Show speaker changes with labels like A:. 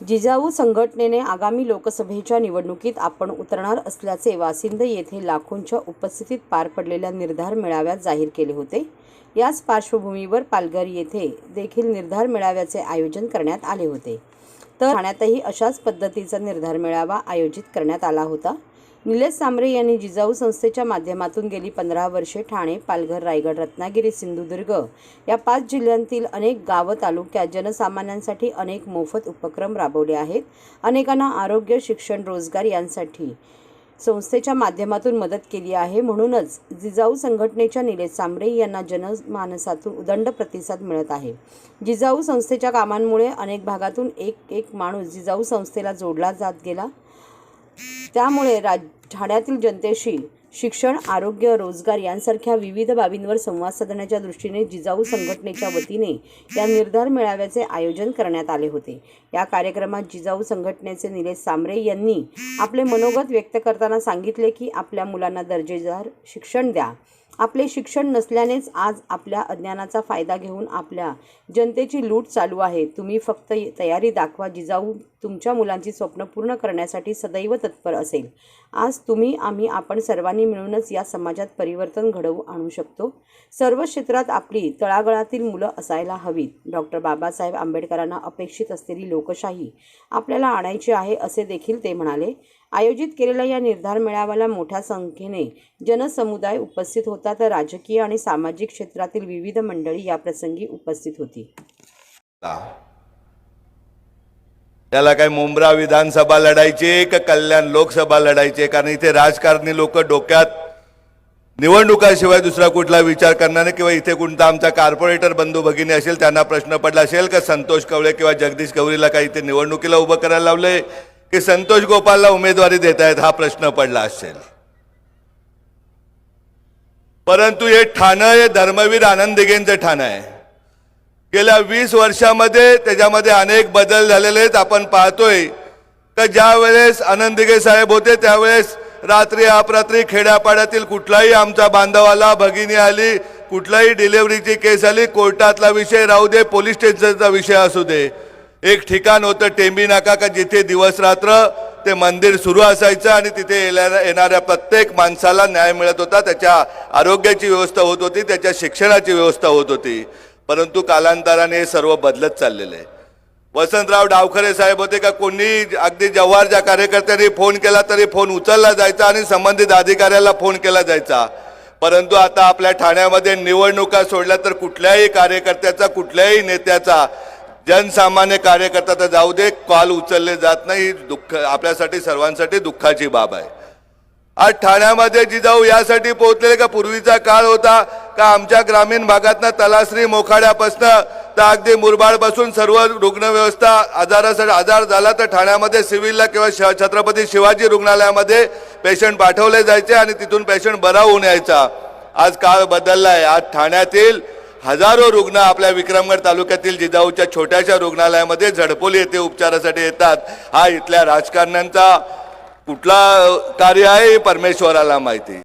A: जिजाऊ संघटनेने आगामी लोकसभेच्या निवडणुकीत आपण उतरणार असल्याचे वासिंद येथे लाखोंच्या उपस्थितीत पार पडलेल्या निर्धार मेळाव्यात जाहीर केले होते. याच पार्श्वभूमीवर पालघर येथे देखील निर्धार मेळाव्याचे आयोजन करण्यात आले होते. तर ठाण्यातही अशाच पद्धतीचा निर्धार मेळावा आयोजित करण्यात आला होता. निलेश सांबरे यांनी जिजाऊ संस्थेच्या माध्यमातून गेली पंधरा वर्षे ठाणे पालघर रायगड रत्नागिरी सिंधुदुर्ग या पाच जिल्ह्यांतील अनेक गावं तालुक्यात जनसामान्यांसाठी अनेक मोफत उपक्रम राबवले आहेत. अनेकांना आरोग्य शिक्षण रोजगार यांसाठी संस्थेच्या माध्यमातून मदत केली आहे. म्हणूनच जिजाऊ संघटनेच्या निलेश सांबरे यांना जनमानसातून उदंड प्रतिसाद मिळत आहे. जिजाऊ संस्थेच्या कामांमुळे अनेक भागातून एक एक माणूस जिजाऊ संस्थेला जोडला जात गेला. त्यामुळे राज ठाण्यातील जनतेशी शिक्षण आरोग्य रोजगार यांसारख्या विविध बाबींवर संवाद साधण्याच्या दृष्टीने जिजाऊ संघटनेच्या वतीने या निर्धार मेळाव्याचे आयोजन करण्यात आले होते. या कार्यक्रमात जिजाऊ संघटनेचे निलेश सांबरे यांनी आपले मनोगत व्यक्त करताना सांगितले की आपल्या मुलांना दर्जेदार शिक्षण द्या. आपले शिक्षण नसल्यानेच आज आपल्या अज्ञानाचा फायदा घेऊन आपल्या जनतेची लूट चालू आहे. तुम्ही फक्त तयारी दाखवा जिजाऊ तुमच्या मुलांची स्वप्न पूर्ण करण्यासाठी सदैव तत्पर असेल. आज तुम्ही आम्ही आपण सर्वांनी मिळूनच या समाजात परिवर्तन घडवू आणू शकतो. सर्व क्षेत्रात आपली तळागळातील मुलं असायला हवीत. डॉक्टर बाबासाहेब आंबेडकरांना अपेक्षित असलेली लोकशाही आपल्याला आणायची आहे असे देखील ते म्हणाले. आयोजित केलेल्या या निर्धार मेळाव्याला मोठ्या संख्येने जनसमुदाय उपस्थित होता. तर राजकीय आणि सामाजिक क्षेत्रातील विविध मंडळी या प्रसंगी उपस्थित होती.
B: त्याला काय मुंब्रा विधानसभा लढायची का कल्याण लोकसभा लढायची? कारण इथे राजकारणी लोक डोक्यात निवडणुकाशिवाय दुसरा कुठला विचार करणार नाही किंवा इथे कोणता आमचा कॉर्पोरेटर बंधू भगिनी असेल त्यांना प्रश्न पडला असेल का संतोष कवळे किंवा जगदीश गौरीला काही इथे निवडणुकीला उभं करायला लावलंय? की संतोष गोपालला उमेदवारी देत आहेत हा प्रश्न पडला असेल. परंतु हे ठाणं हे धर्मवीर आनंद दिगेंचं ठाणं आहे. गेल्या वीस वर्षामध्ये त्याच्यामध्ये अनेक बदल झालेले आहेत आपण पाहतोय. तर ज्या वेळेस आनंद दिगे साहेब होते त्यावेळेस रात्री अपरात्री खेड्यापाड्यातील कुठलाही आमचा बांधव आला भगिनी आली कुठलाही डिलिव्हरीची केस आली कोर्टातला विषय राहू दे पोलीस स्टेशनचा विषय असू दे. एक ठिकाण होतं टेंबी नाका का जिथे दिवस रात्र ते मंदिर सुरू असायचं आणि तिथे येणाऱ्या येणाऱ्या प्रत्येक माणसाला न्याय मिळत होता. त्याच्या आरोग्याची व्यवस्था होत होती त्याच्या शिक्षणाची व्यवस्था होत होती. परंतु कालांतराने हे सर्व बदलत चाललेलं आहे. वसंतराव डावखरे साहेब होते का कोणी अगदी जव्हारच्या कार्यकर्त्यांनी फोन केला तरी फोन उचलला जायचा आणि संबंधित अधिकाऱ्याला फोन केला जायचा. परंतु आता आपल्या ठाण्यामध्ये निवडणुका सोडल्या तर कुठल्याही कार्यकर्त्याचा कुठल्याही नेत्याचा जनसामान्य कार्यकर्ता तर जाऊ दे कॉल उचलले जात नाही दुःख आपल्यासाठी सर्वांसाठी दुःखाची बाब आहे. आज ठाण्यामध्ये जिजाऊ यासाठी पोहोचलेले का पूर्वीचा काळ होता का आमच्या ग्रामीण भागातनं तलासरी मोखाड्यापासनं तर अगदी मुरबाडपासून सर्व रुग्ण व्यवस्था आजारासाठी आजार झाला तर ठाण्यामध्ये सिव्हिलला किंवा श छत्रपती शिवाजी रुग्णालयामध्ये पेशंट पाठवले जायचे आणि तिथून पेशंट बरा होऊन यायचा. आज काळ बदलला आहे आज ठाण्यातील हजारो रुग्ण आपल्या विक्रमगड तालुक्यातील जिजाऊच्या छोट्याशा रुग्णालयामध्ये झडपोली येथे उपचारासाठी येतात. हा इथल्या राजकारण्यांचा कुठला कार्य आहे परमेश्वराला माहिती.